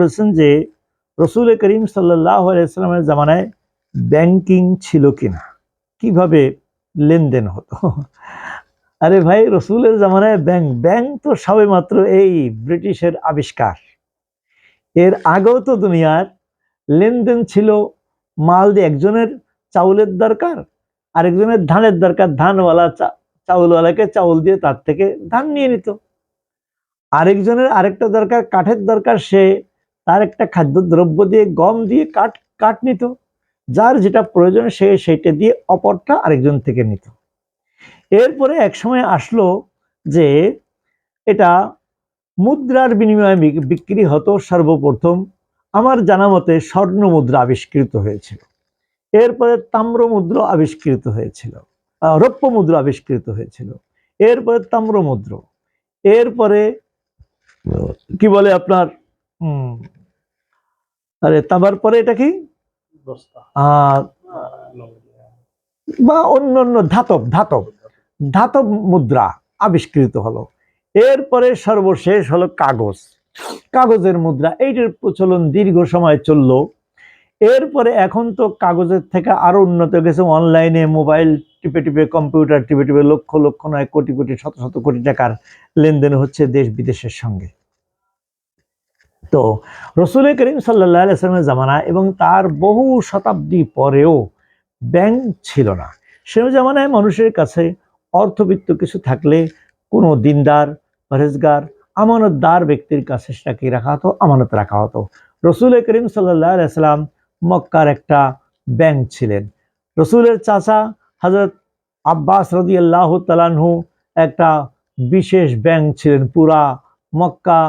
বলেছেন যে রসুল করিম সাল্লাহ আলাইস্লামের জামানায় ব্যাংকিং ছিল কিনা? কীভাবে লেনদেন হতো? আরে ভাই, রসুলের জামানায় ব্যাংক ব্যাংক তো সবে মাত্র এই ব্রিটিশের আবিষ্কার। এর আগেও তো দুনিয়ার লেনদেন ছিল, মাল দিয়ে একজনের চাউলের দরকার, আরেকজনের ধানের দরকার, ধানওয়ালা চাউলওয়ালাকে চাউল দিয়ে তার থেকে ধান নিয়ে নিত। আরেকজনের আরেকটা দরকার, কাঠের দরকার, সে তার একটা খাদ্যদ্রব্য দিয়ে গম দিয়ে কাঠ কাঠ নিত। যার যেটা প্রয়োজন সে সেটা দিয়ে অপরটা আরেকজন থেকে নিত। এরপরে এক সময় আসলো যে এটা মুদ্রার বিনিময়ে বিক- বিক্রি হতো সর্বপ্রথম। আমার জানা মতে স্বর্ণ মুদ্রা আবিষ্কৃত হয়েছিল। এরপরে তাম্র মুদ্রা আবিষ্কৃত হয়েছিল। রৌপ্য মুদ্রা আবিষ্কৃত হয়েছিল। এরপরে তাম্র মুদ্র। এরপরে কি বলে আপনার? আরে তারপর পরে এটা কি? বা অন্য অন্য ধাতব ধাতব। ধাতব মুদ্রা আবিষ্কৃত হলো। এরপরে সর্বশেষ হলো কাগজ। কাগজের মুদ্রা এইটার প্রচলন দীর্ঘ সময় চলল। এরপরে এখন তো কাগজের থেকে আরও উন্নত গেছে। অনলাইনে মোবাইল টিপে টিপে কম্পিউটার টিপে টিপে লক্ষ লক্ষ নয় কোটি কোটি শত শত কোটি টাকার লেনদেন হচ্ছে দেশ বিদেশের সঙ্গে। তো রসুল করিম সাল্লাহ আলাইসলামের জামানা এবং তার বহু শতাব্দী পরেও ব্যাংক ছিল না। সে জামানায় মানুষের কাছে অর্থবিত্ত কিছু থাকলে কোনো দিনদার পরেজগার আমানতদার ব্যক্তির কাছে সেটাকে রাখা হতো, আমানত রাখা হতো। রসুল করিম সাল্লাহ আলাইসাল্লাম মক্কার একটা ব্যাংক ছিলেন। রসুলের চাচা হজরত আব্বাস রদি আল্লাহ তালানহু একটা বিশেষ ব্যাংক ছিলেন পুরা মক্কা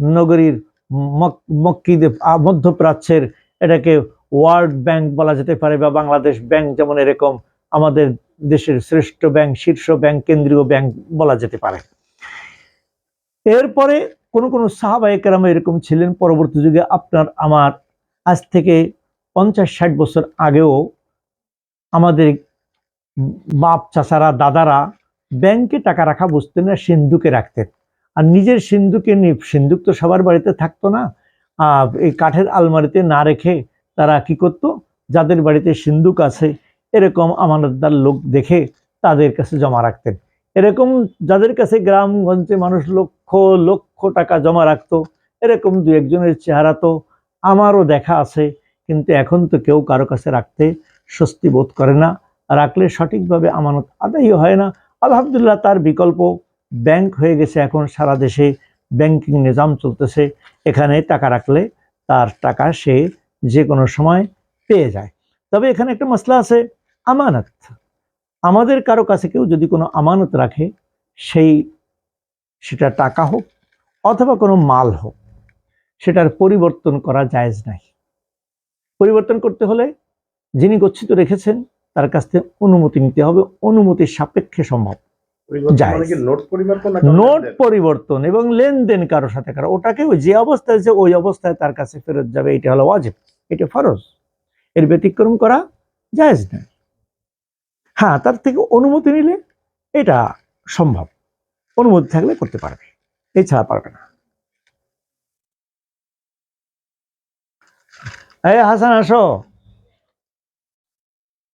নগরীর মক- মক্কিদের আ- মধ্যপ্রাচ্যের এটাকে ওয়ার্ল্ড ব্যাংক বলা যেতে পারে বা বাংলাদেশ ব্যাংক যেমন এরকম আমাদের দেশের শ্রেষ্ঠ ব্যাংক, শীর্ষ ব্যাংক, কেন্দ্রীয় ব্যাংক বলা যেতে পারে। এরপরে কোনো কোনো সাহাবাহিকেরাম এরকম ছিলেন। পরবর্তী যুগে আপনার, আমার আজ থেকে পঞ্চাশ ষাট বছর আগেও আমাদের বাপ, চাচারা, দাদারা ব্যাংকে টাকা রাখা বুঝতেন না, সিন্ধুকে রাখতেন। আর নিজের সিন্ধুকে সিন্ধুক তো সবার বাড়িতে থাকতো না। আহ, এই কাঠের আলমারিতে না রেখে তারা কি করত? যাদের বাড়িতে সিন্ধুক আছে এরকম আমানতদার লোক দেখে তাদের কাছে জমা রাখতেন। এরকম যাদের কাছে গ্রামগঞ্জে মানুষ লক্ষ লক্ষ টাকা জমা রাখতো এরকম দু একজনের চেহারা তো আমারও দেখা আছে কিন্তু এখন তো কেউ কারও কাছে রাখতে স্বস্তি বোধ করে না। রাখলে সঠিকভাবে আমানত আদায় হয় না। আলহামদুলিল্লাহ তার বিকল্প ব্যাংক হয়ে গেছে, এখন সারা দেশে ব্যাংকিং নিজাম চলতেছে। এখানে টাকা রাখলে তার টাকা সে যে কোনো সময় পেয়ে যায়। তবে এখানে একটা মশলা আছে, আমানত। আমাদের কারও কাছে কেউ যদি কোনো আমানত রাখে, সেই, সেটা টাকা হোক অথবা কোনো মাল হোক, সেটার পরিবর্তন করা জায়েজ নাই। পরিবর্তন করতে হলে যিনি গচ্ছিত রেখেছেন, তার কাছ থেকে অনুমতি নিতে হবে। অনুমতির সাপেক্ষে সম্ভব। মানে নোট পরিবর্তন এবং লেনদেন কারোর সাথে কারও। ওটাকে যে অবস্থায় আছে ওই অবস্থায় তার কাছে ফেরত যাবে এটা হলো ওয়াজিব এটা ফরজ। এর ব্যতিক্রম করা জায়েজ না। হ্যাঁ তার থেকে অনুমতি নিলে এটা সম্ভব। অনুমতি থাকলে করতে পারবে এছাড়া পারবে না। এই হাসান আসো।